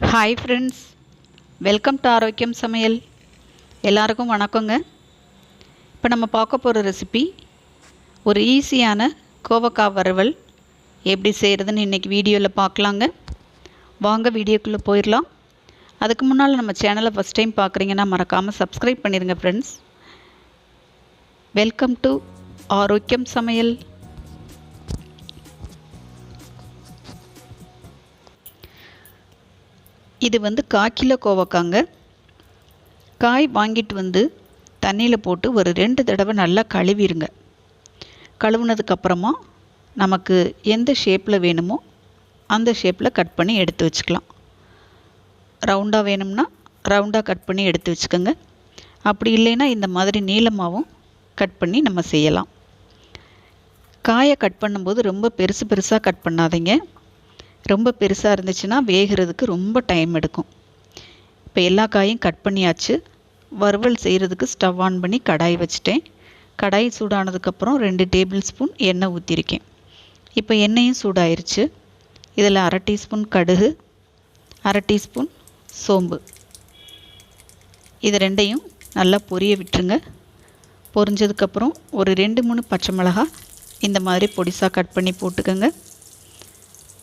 Hi friends welcome to ஆரோக்கியம் சமையல் எல்லாருக்கும் வணக்கங்க. இப்போ நம்ம பார்க்க போகிற ரெசிபி ஒரு ஈஸியான கோவக்காய் வறுவல். எப்படி செய்கிறதுன்னு இன்றைக்கி வீடியோவில் பார்க்கலாங்க. வாங்க வீடியோக்குள்ளே போயிடலாம். அதுக்கு முன்னால் நம்ம சேனலை ஃபஸ்ட் டைம் பார்க்குறீங்கன்னா மறக்காமல் சப்ஸ்கிரைப் பண்ணிடுங்க ஃப்ரெண்ட்ஸ் வெல்கம் டு ஆரோக்கியம் சமையல் இது வந்து கால் கோவக்காங்க. காய் வாங்கிட்டு வந்து தண்ணியில் போட்டு ஒரு ரெண்டு தடவை நல்லா கழுவிடுங்க கழுவுனதுக்கப்புறமா நமக்கு எந்த ஷேப்பில் வேணுமோ அந்த ஷேப்பில் கட் பண்ணி எடுத்து வச்சுக்கலாம். ரவுண்டாக வேணும்னா ரவுண்டாக கட் பண்ணி எடுத்து வச்சுக்கோங்க. அப்படி இல்லைன்னா இந்த மாதிரி நீளமாகவும் கட் பண்ணி நம்ம செய்யலாம். காயை கட் பண்ணும்போது ரொம்ப பெருசு பெருசாக கட் பண்ணாதீங்க. ரொம்ப பெருசாக இருந்துச்சுன்னா வேகிறதுக்கு ரொம்ப டைம் எடுக்கும். இப்போ எல்லா காயும் கட் பண்ணியாச்சு. வறுவல் செய்கிறதுக்கு ஸ்டவ் ஆன் பண்ணி கடாய் வச்சுட்டேன். கடாய் சூடானதுக்கப்புறம் ரெண்டு டேபிள் ஸ்பூன் எண்ணெய் ஊற்றிருக்கேன் இப்போ எண்ணெயும் சூடாயிருச்சு. இதில் அரை டீஸ்பூன் கடுகு அரை டீஸ்பூன் சோம்பு. இது ரெண்டையும் நல்லா பொரிய விட்டுருங்க. பொரிஞ்சதுக்கப்புறம் ஒரு ரெண்டு மூணு பச்சை மிளகாய் இந்த மாதிரி பொடிசாக கட் பண்ணி போட்டுக்கோங்க.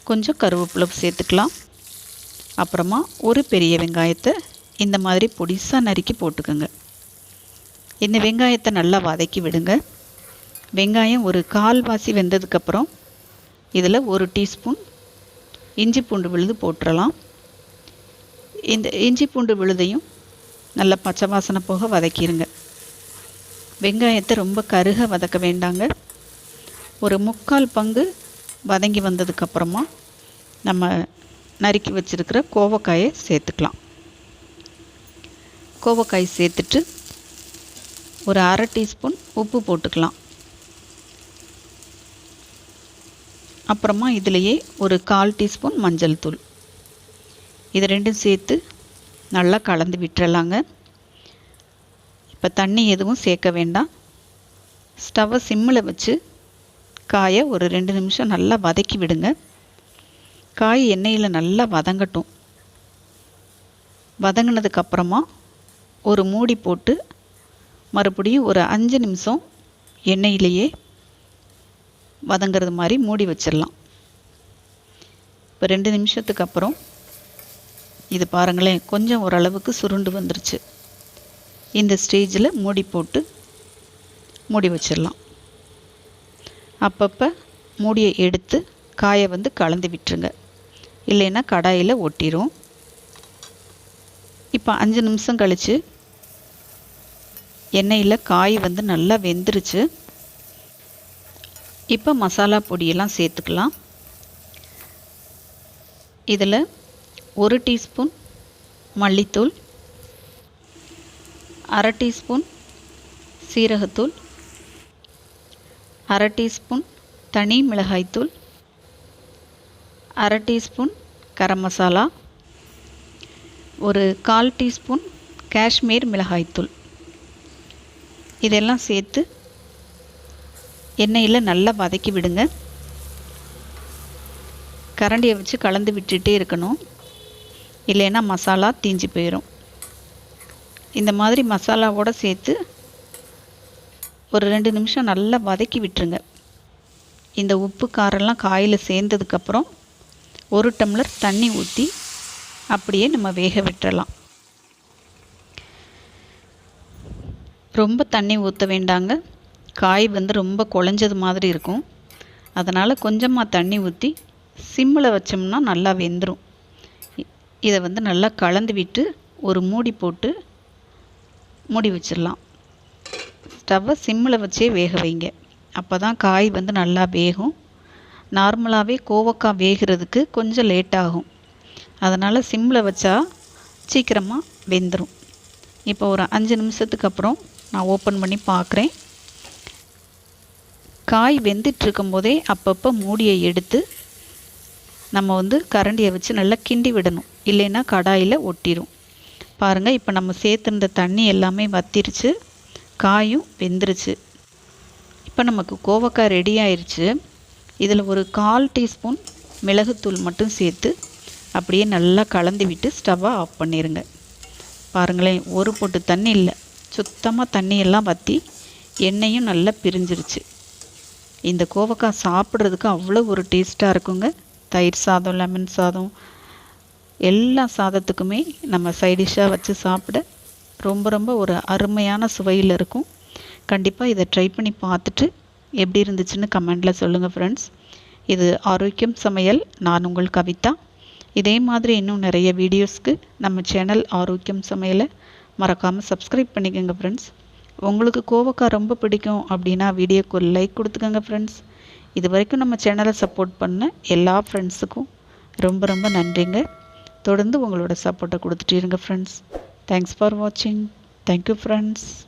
கொஞ்சம் கருவேப்பிலை சேர்த்துக்கலாம். அப்புறமா ஒரு பெரிய வெங்காயத்தை இந்த மாதிரி பொடிசாக நறுக்கி போட்டுக்கோங்க. இந்த வெங்காயத்தை நல்லா வதக்கி விடுங்க. வெங்காயம் ஒரு கால்வாசி வெந்ததுக்கப்புறம் இதில் ஒரு டீஸ்பூன் இஞ்சி பூண்டு விழுது போட்டுடலாம் இந்த இஞ்சி பூண்டு விழுதையும் நல்லா பச்சை வாசனை போக வதக்கிடுங்க வெங்காயத்தை ரொம்ப கருக வதக்க வேண்டாங்க. ஒரு முக்கால் பங்கு வதங்கி வந்ததுக்கப்புறமா நம்ம நறுக்கி வச்சுருக்கிற கோவக்காயை சேர்த்துக்கலாம். கோவக்காய் சேர்த்துட்டு ஒரு அரை டீஸ்பூன் உப்பு போட்டுக்கலாம். அப்புறமா இதிலையே ஒரு கால் டீஸ்பூன் மஞ்சள் தூள். இது ரெண்டும் சேர்த்து நல்லா கலந்து விட்டுறலாங்க. இப்போ தண்ணி எதுவும் சேர்க்க வேண்டாம். ஸ்டவ்வை சிம்மில் வச்சு காயை ஒரு ரெண்டு நிமிஷம் நல்லா வதக்கி விடுங்க. காய் எண்ணெயில் நல்லா வதங்கட்டும். வதங்கினதுக்கப்புறமா ஒரு மூடி போட்டு மறுபடியும் ஒரு அஞ்சு நிமிஷம் எண்ணெயிலேயே வதங்கிறது மாதிரி மூடி வச்சிடலாம். இப்போ ரெண்டு நிமிஷத்துக்கு அப்புறம் இது பாருங்களேன் கொஞ்சம் ஓரளவுக்கு சுருண்டு வந்துருச்சு. இந்த ஸ்டேஜில் மூடி போட்டு மூடி வச்சிடலாம். அப்பப்போ மூடியை எடுத்து காயை வந்து கலந்து விட்டுருங்க. இல்லைன்னா கடாயில் ஒட்டிரும். இப்போ அஞ்சு நிமிஷம் கழித்து எண்ணெயில் காய் வந்து நல்லா வெந்துருச்சு. இப்போ மசாலா பொடியெல்லாம் சேர்த்துக்கலாம். இதில் ஒரு டீஸ்பூன் மல்லித்தூள் அரை டீஸ்பூன் சீரகத்தூள் அரை டீஸ்பூன் தனி மிளகாய்த்தூள் அரை டீஸ்பூன் கரம் மசாலா ஒரு கால் டீஸ்பூன் காஷ்மீர் மிளகாய்த்தூள் இதெல்லாம் சேர்த்து எண்ணெயில் நல்லா வதக்கி விடுங்க. கரண்டியை வச்சு கலந்து விட்டுட்டே இருக்கணும். இல்லைன்னா மசாலா தீஞ்சு போயிடும் இந்த மாதிரி மசாலாவோடு சேர்த்து ஒரு ரெண்டு நிமிஷம் நல்லா வதக்கி விட்டுருங்க. இந்த உப்பு காரெல்லாம் காயில் சேர்ந்ததுக்கப்புறம் ஒரு டம்ளர் தண்ணி ஊற்றி அப்படியே நம்ம வேக விட்டுறலாம். ரொம்ப தண்ணி ஊற்ற வேண்டாங்க. காய் வந்து ரொம்ப குழஞ்சது மாதிரி இருக்கும். அதனால் கொஞ்சமாக தண்ணி ஊற்றி சிம்மில் வச்சோம்னா நல்லா வெந்துடும் இதை வந்து நல்லா கலந்து விட்டு ஒரு மூடி போட்டு மூடி வச்சிடலாம். ஸ்டவ்வை சிம்மில் வச்சே வேக வைங்க. அப்போ தான் காய் வந்து நல்லா வேகும். நார்மலாகவே கோவக்காய் வேகிறதுக்கு கொஞ்சம் லேட் ஆகும். அதனால் சிம்மில் வச்சா சீக்கிரமாக வெந்துடும் இப்போ ஒரு அஞ்சு நிமிஷத்துக்கு அப்புறம் நான் ஓப்பன் பண்ணி பார்க்குறேன். காய் வெந்துட்டுருக்கும் போதே அப்பப்போ மூடியை எடுத்து நம்ம வந்து கரண்டியை வச்சு நல்லா கிண்டி விடணும். இல்லைன்னா கடாயில் ஒட்டிடும் பாருங்கள் இப்போ நம்ம சேர்த்துருந்த தண்ணி எல்லாமே வத்திருச்சு. காயும் வெந்துருச்சு. இப்போ நமக்கு கோவக்காய் ரெடி ஆயிடுச்சு இதில் ஒரு கால் டீஸ்பூன் மிளகுத்தூள் மட்டும் சேர்த்து அப்படியே நல்லா கலந்து விட்டு ஸ்டவ்வை ஆஃப் பண்ணிடுங்க பாருங்களேன் ஒரு பொட்டு தண்ணி இல்லை. சுத்தமாக தண்ணியெல்லாம் வற்றி எண்ணெயும் நல்லா பிரிஞ்சிருச்சு. இந்த கோவக்காய் சாப்பிட்றதுக்கு அவ்வளோ ஒரு டேஸ்ட்டாக இருக்குங்க. தயிர் சாதம் லெமன் சாதம் எல்லா சாதத்துக்குமே நம்ம சைடிஷ்ஷாக வச்சு சாப்பிட ரொம்ப ரொம்ப ஒரு அருமையான சுவையில் இருக்கும். கண்டிப்பாக இதை ட்ரை பண்ணி பார்த்துட்டு எப்படி இருந்துச்சுன்னு கமெண்டில் சொல்லுங்கள் ஃப்ரெண்ட்ஸ் இது ஆரோக்கியம் சமையல் நான் உங்கள் கவிதா. இதே மாதிரி இன்னும் நிறைய வீடியோஸ்க்கு நம்ம சேனல் ஆரோக்கியம் சமையலை மறக்காமல் சப்ஸ்கிரைப் பண்ணிக்கோங்க ஃப்ரெண்ட்ஸ் உங்களுக்கு கோவக்காய் ரொம்ப பிடிக்கும் அப்படின்னா வீடியோக்கு ஒரு லைக் கொடுத்துக்கோங்க ஃப்ரெண்ட்ஸ் இது வரைக்கும் நம்ம சேனலை சப்போர்ட் பண்ண எல்லா ஃப்ரெண்ட்ஸுக்கும் ரொம்ப ரொம்ப நன்றிங்க. தொடர்ந்து உங்களோட சப்போர்ட்டை கொடுத்துட்டே இருங்க friends Thanks for watching. Thank you friends.